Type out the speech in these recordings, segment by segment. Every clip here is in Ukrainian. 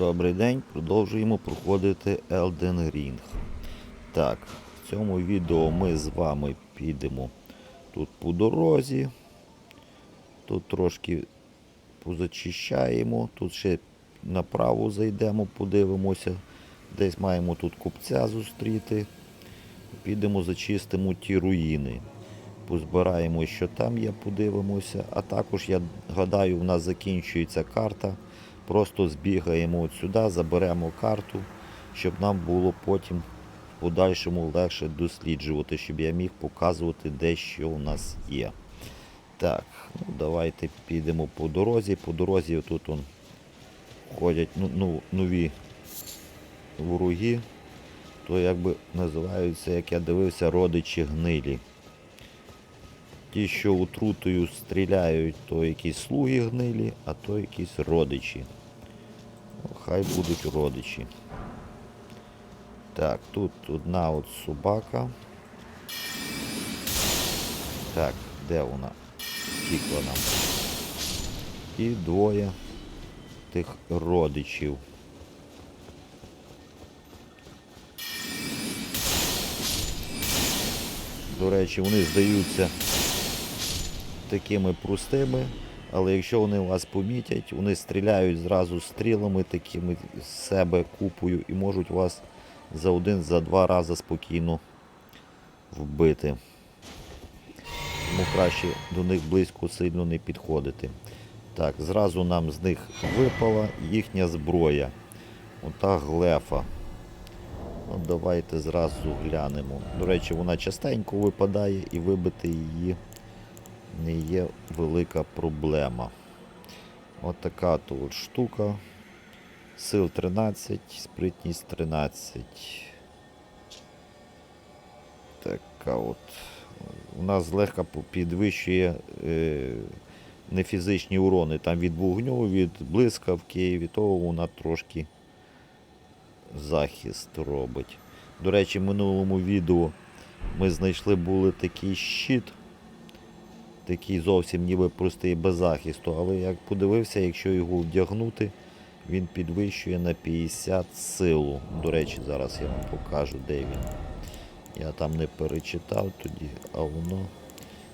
Добрий день, продовжуємо проходити Elden Ring. Так, в цьому відео ми з вами підемо тут по дорозі. Тут трошки позачищаємо, тут ще направо зайдемо, подивимося. Десь маємо тут купця зустріти. Підемо зачистимо ті руїни. Позбираємо, що там є, подивимося. А також, я гадаю, в нас закінчується карта. Просто збігаємо от сюди, заберемо карту, щоб нам було потім в подальшому легше досліджувати, щоб я міг показувати, де що у нас є. Так, ну давайте підемо по дорозі. По дорозі тут он ходять ну, ну, нові вороги. То якби називаються, як я дивився, родичі гнилі. Ті, що отрутою стріляють, то якісь слуги гнилі, а то якісь родичі. Хай будуть родичі. Так, тут одна от собака. Так, де вона? Втікла нам. І двоє тих родичів. До речі, вони здаються такими простими, але якщо вони вас помітять, вони стріляють зразу стрілами такими з себе купою і можуть вас за один, за два рази спокійно вбити. Тому краще до них близько сильно не підходити. Так, зразу нам з них випала їхня зброя. Ота глефа. Ну, давайте зразу глянемо. До речі, вона частенько випадає і вибити її не є велика проблема. От така то от штука. Сил 13, спритність 13. Така от. У нас злегка підвищує е, не фізичні урони. Там від вогню, від блискавки, від того вона трошки захист робить. До речі, в минулому відео ми знайшли були такий щит, такий зовсім ніби простий без захисту, але як подивився, якщо його вдягнути, він підвищує на 50 силу. До речі, зараз я вам покажу, де він. Я там не перечитав тоді, а воно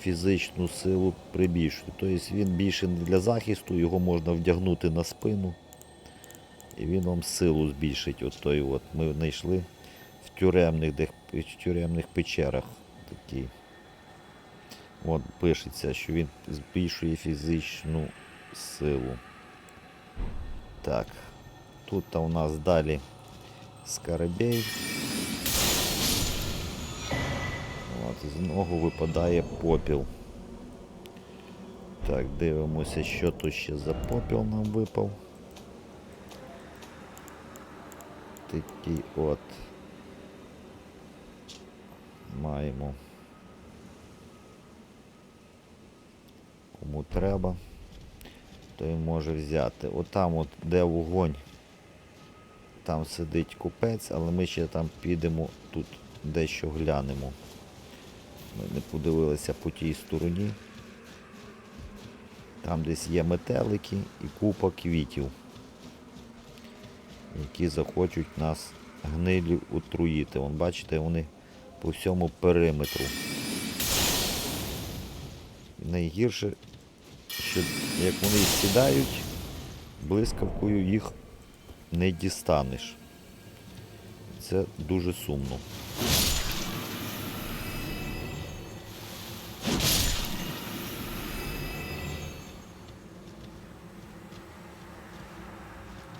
фізичну силу прибільшує. Тобто він більше не для захисту, його можна вдягнути на спину. І він вам силу збільшить. От той от ми знайшли в тюремних, в тюремних печерах такий. От пишеться, що він збільшує фізичну силу. Так, тут у нас далі скарабей. От, з нього випадає попіл. Так, дивимося, що тут ще за попіл нам випав. Такий от. Маємо. Кому треба, той може взяти. Отам, от, де вогонь, там сидить купець, але ми ще там підемо, тут дещо глянемо. Ми не подивилися по тій стороні. Там десь є метелики і купа квітів, які захочуть нас гнилі отруїти. Вон, бачите, вони по всьому периметру. Найгірше, що як вони сідають, блискавкою їх не дістанеш. Це дуже сумно.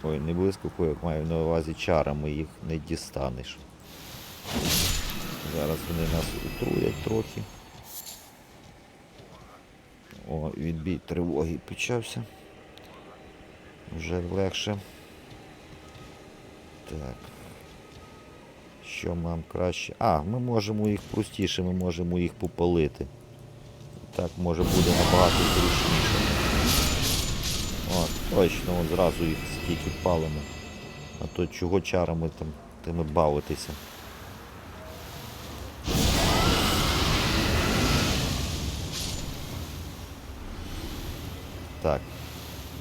Ой, не блискавкою, як маю на увазі чарами їх не дістанеш. Зараз вони нас отруять трохи. О, відбій тривоги почався. Вже легше. Так. Що нам краще? А, ми можемо їх простіше, ми можемо їх попалити. Так може буде набагато зручніше. О, точно, от зразу їх скільки палимо. А то чого чарами там тими бавитися. Так.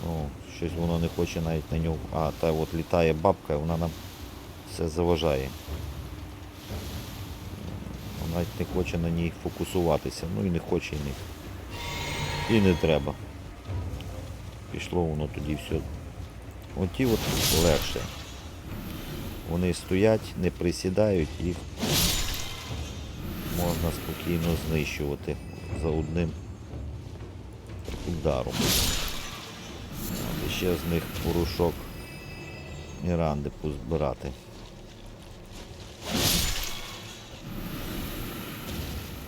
О, щось воно не хоче навіть на нього. А, та от літає бабка, вона нам все заважає. Вона навіть не хоче на ній фокусуватися. Ну і не хоче і не. І не треба. Пішло воно тоді все. Оті от легше. Вони стоять, не присідають, їх можна спокійно знищувати за одним ударом. От ще з них порошок Міранди позбирати.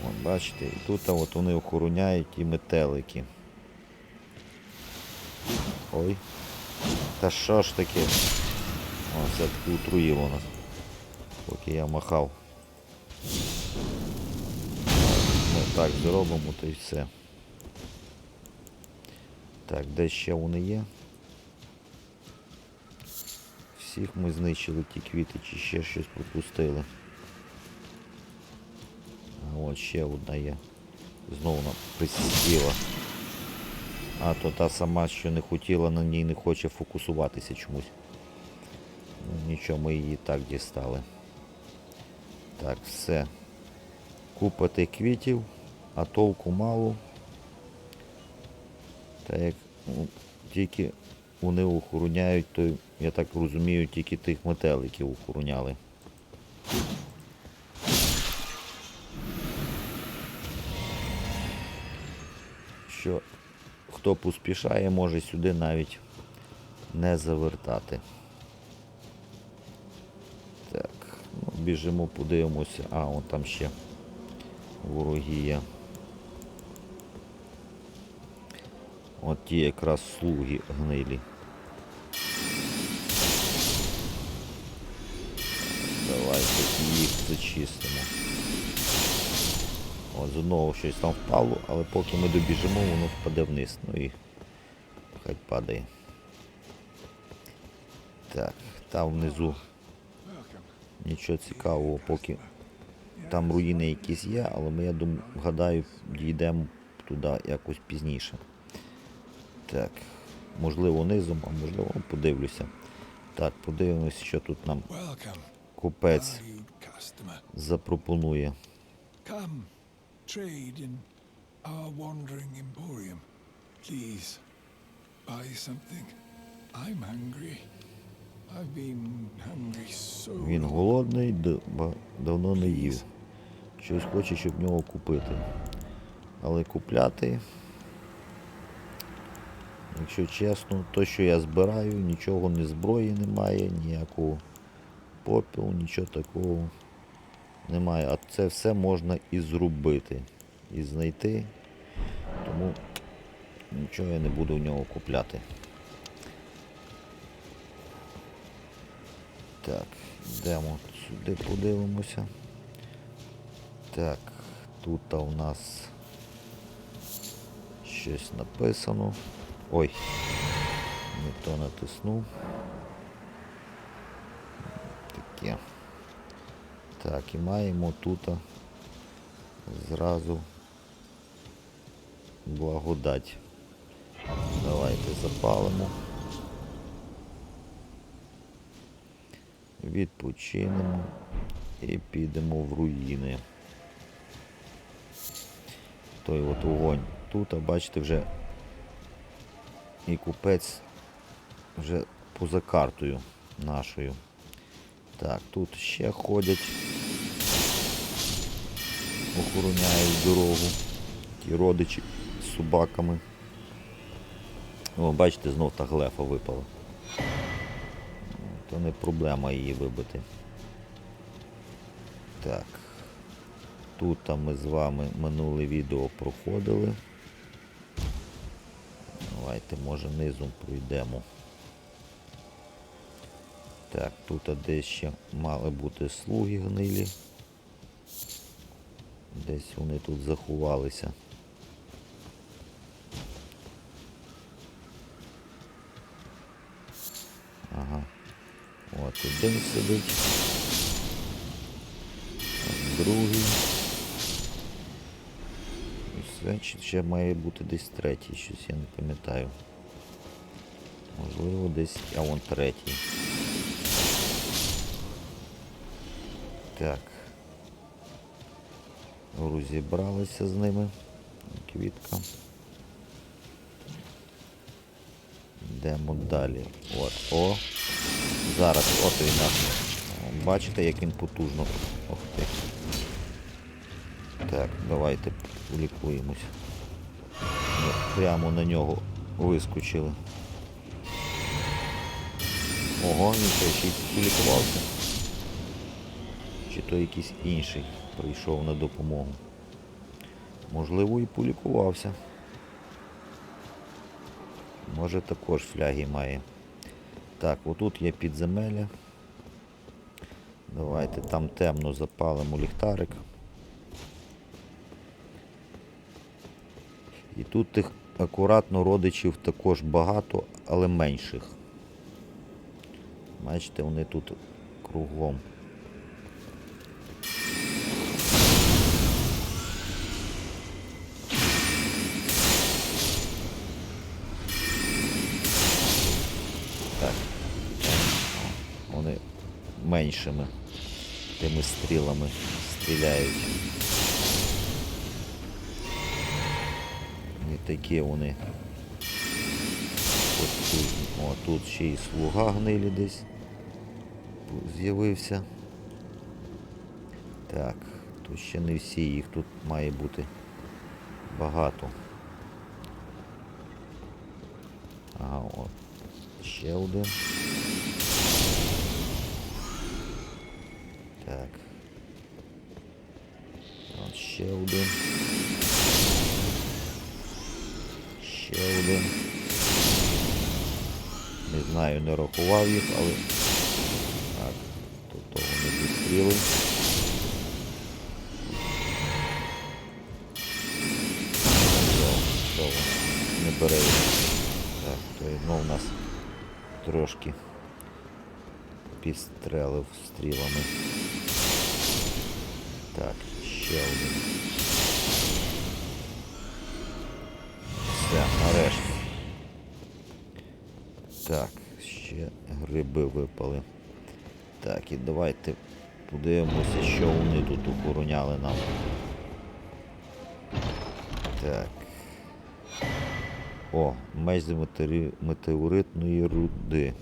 От бачите, і тут от вони охороняють і метелики. Ой. Та що ж таке? О, все-таки утруїло нас. Поки я махав. Ми так зробимо, то й все. Так, де ще вони є? Всіх ми знищили ті квіти, чи ще щось пропустили. А от ще одна є. Знову вона присіла. А, то та сама, що не хотіла, на ній не хоче фокусуватися чомусь. Ну, нічого, ми її так дістали. Так, все. Купа тих квітів, а толку мало. Так як тільки вони охороняють, то я так розумію, тільки тих метеликів охороняли. Що хто поспішає, може сюди навіть не завертати. Так, ну, біжимо, подивимося. А, вон там ще вороги є. От ті якраз слуги гнилі. Давайте їх зачистимо. От з одного щось там впало, але поки ми добіжимо, воно впаде вниз. Ну і хай падає. Так, там внизу нічого цікавого, поки там руїни якісь є, але ми, я думаю, гадаю, дійдемо туди якось пізніше. Так, можливо низом, а можливо подивлюся. Так, подивимось, що тут нам купець запропонує. Він голодний, давно не їв. Щось хоче, щоб в нього купити. Але купляти, якщо чесно, то, що я збираю, нічого не зброї немає, ніякого попілу, нічого такого немає. А це все можна і зробити, і знайти. Тому нічого я не буду в нього купляти. Так, йдемо сюди, подивимося. Так, тут у нас щось написано. Ой, не то натиснув. Таке. Так, і маємо тут зразу благодать. Давайте запалимо. Відпочинемо і підемо в руїни. Той от вогонь. Тут, а бачите, вже і купець вже поза картою нашою. Так, тут ще ходять, охороняють дорогу. Ті родичі з собаками. О, бачите, знов та глефа випала. То не проблема її вибити. Так. Тут ми з вами минуле відео проходили. Давайте, може, низом пройдемо. Так, тут десь ще мали бути слуги гнилі. Десь вони тут заховалися. Ага. От один сидить. Другий. Чи ще має бути десь третій, щось я не пам'ятаю. Можливо, десь, а вон третій. Так. Розібралися з ними. Квітка. Йдемо далі. От. О. Зараз от він наш. Бачите, як він потужно. Ох ти. Так, давайте полікуємось. Прямо на нього вискочили. Ого, він ще й полікувався. Чи то якийсь інший прийшов на допомогу. Можливо, і полікувався. Може також фляги має. Так, отут є підземелля. Давайте там темно запалимо ліхтарик. І тут тих акуратно родичів також багато, але менших. Бачите, вони тут кругом. Вони меншими тими стрілами стріляють. Такі вони. От тут, о, тут ще й слуга гнилі десь з'явився. Так, тут ще не всі, їх тут має бути багато. Ага, от. Ще один. Так. От ще один. Ще один. Не знаю, не рахував їх, але... Так, тут того не воно? Не бере. Так, то ну, у нас трошки підстрелив стрілами. Так, ще один. Все, нарешті. Так, ще гриби випали. Так, і давайте подивимося, що вони тут охороняли нам. Так. О, меч з метеоритної руди.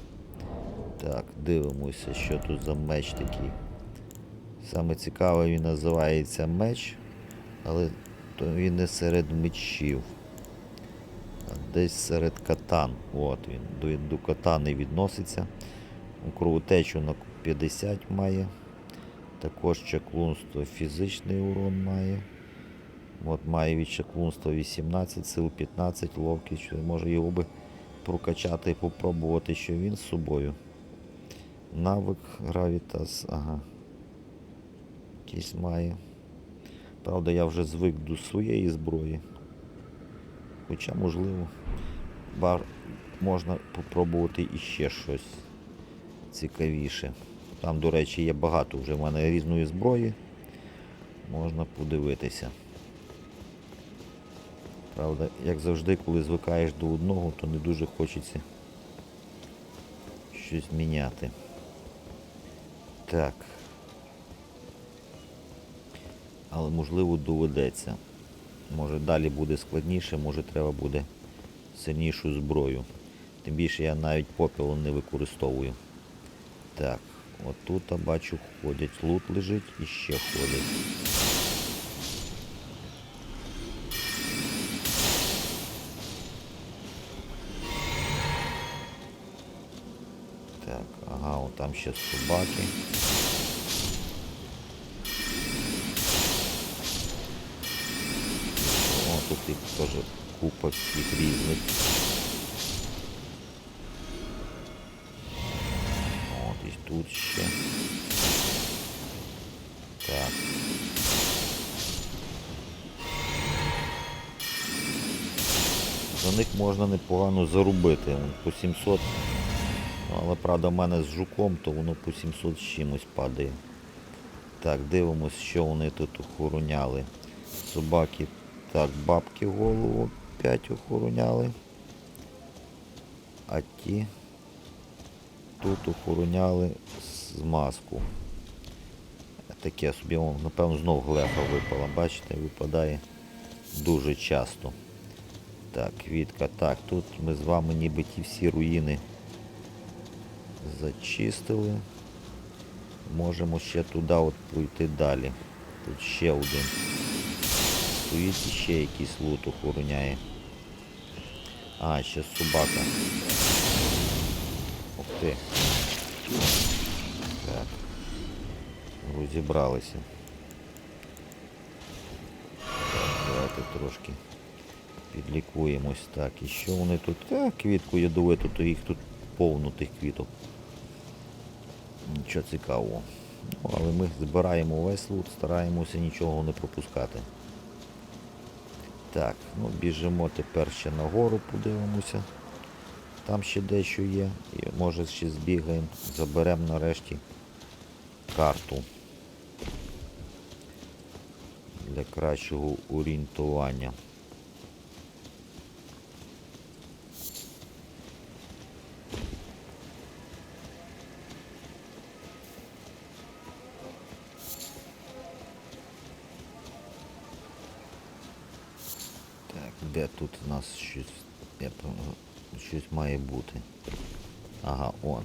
Так, дивимося, що тут за меч такий. Саме цікаве він називається меч, але то він не серед мечів. Десь серед катан. От він. До, катани відноситься. Кровотечу на 50 має. Також чаклунство фізичний урон має. От має від чаклунства 18, сил 15, ловкість. Може його би прокачати і попробувати, що він з собою. Навик гравітас, ага. Якийсь має. Правда, я вже звик до своєї зброї. Хоча, можливо, бар... можна попробувати іще щось цікавіше. Там, до речі, є багато вже в мене різної зброї. Можна подивитися. Правда, як завжди, коли звикаєш до одного, то не дуже хочеться щось міняти. Так. Але можливо доведеться. Може далі буде складніше, може треба буде сильнішу зброю. Тим більше я навіть попілу не використовую. Так, отут бачу ходять, лут лежить і ще ходять. Так, ага, там ще собаки. Тут теж купа всіх різних. От і тут ще. Так. За них можна непогано зарубити. По 700. Ну, але правда в мене з жуком, то воно по 700 з чимось падає. Так, дивимось, що вони тут охороняли. Собаки. Так, бабки голову 5 охороняли. А ті тут охороняли змазку. Таке собі, о, напевно, знов глефа випала. Бачите, випадає дуже часто. Так, квітка. Так, тут ми з вами ніби ті всі руїни зачистили. Можемо ще туди от пройти далі. Тут ще один. Стоїть ще якийсь лут охороняє. А, ще собака. Ух ти. Так. Розібралися. Давайте трошки підлікуємось. Так, і що вони тут? А, квітку ядовиту, то їх тут повно тих квіток. Нічого цікавого. Ну, але ми збираємо весь лут, стараємося нічого не пропускати. Так, ну біжимо тепер ще нагору, подивимося. Там ще дещо є. І може ще збігаємо, заберемо нарешті карту для кращого орієнтування. Так, де тут у нас щось, я щось має бути. Ага, он.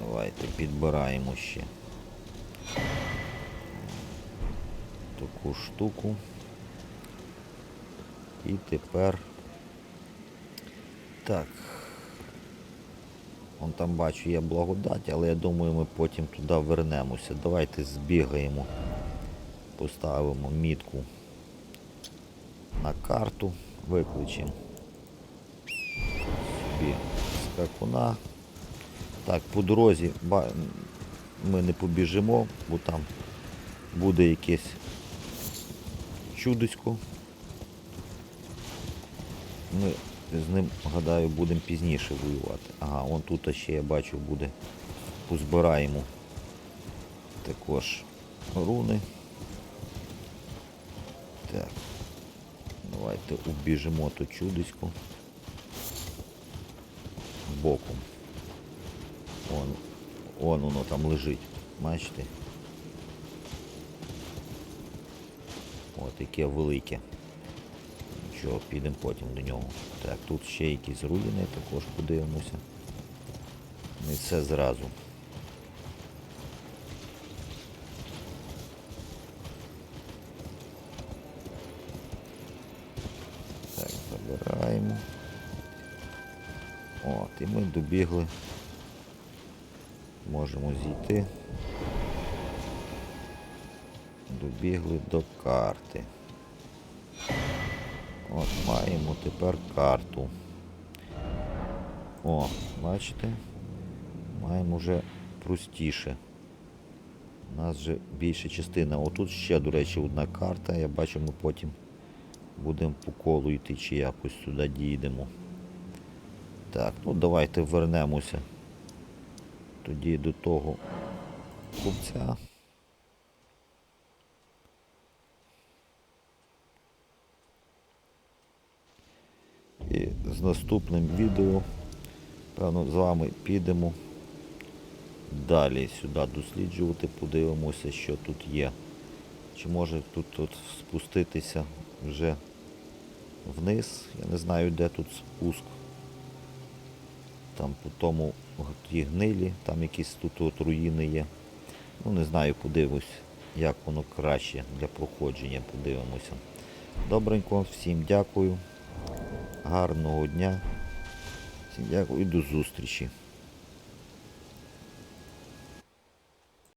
Давайте підбираємо ще таку штуку. І тепер так. Вон там бачу є благодать, але я думаю, ми потім туди вернемося. Давайте збігаємо, поставимо мітку на карту, викличемо собі скакуна. Так, по дорозі ми не побіжимо, бо там буде якесь чудисько. Ми з ним, гадаю, будемо пізніше воювати. Ага, вон тут ще я бачу буде. Позбираємо також руни. Так. Давайте убіжимо то чудисько. Боком. Вон, вон воно там лежить. Бачите? От яке велике. Нічого, підемо потім до нього. Так, тут ще якісь руїни, також подивимося. Не все зразу. Так, забираємо. От, і ми добігли. Можемо зійти. Добігли до карти. От, маємо тепер карту. О, бачите? Маємо вже простіше. У нас вже більша частина. Отут ще, до речі, одна карта. Я бачу, ми потім будемо по колу йти чи якось сюди дійдемо. Так, ну давайте вернемося тоді до того купця. І з наступним відео, певно, з вами підемо далі сюди досліджувати, подивимося, що тут є. Чи може тут, тут спуститися вже вниз. Я не знаю, де тут спуск. Там по тому ті гнилі, там якісь тут от руїни є. Ну не знаю, подивлюсь, як воно краще для проходження, подивимося. Добренько, всім дякую. Гарного дня. Дякую і до зустрічі.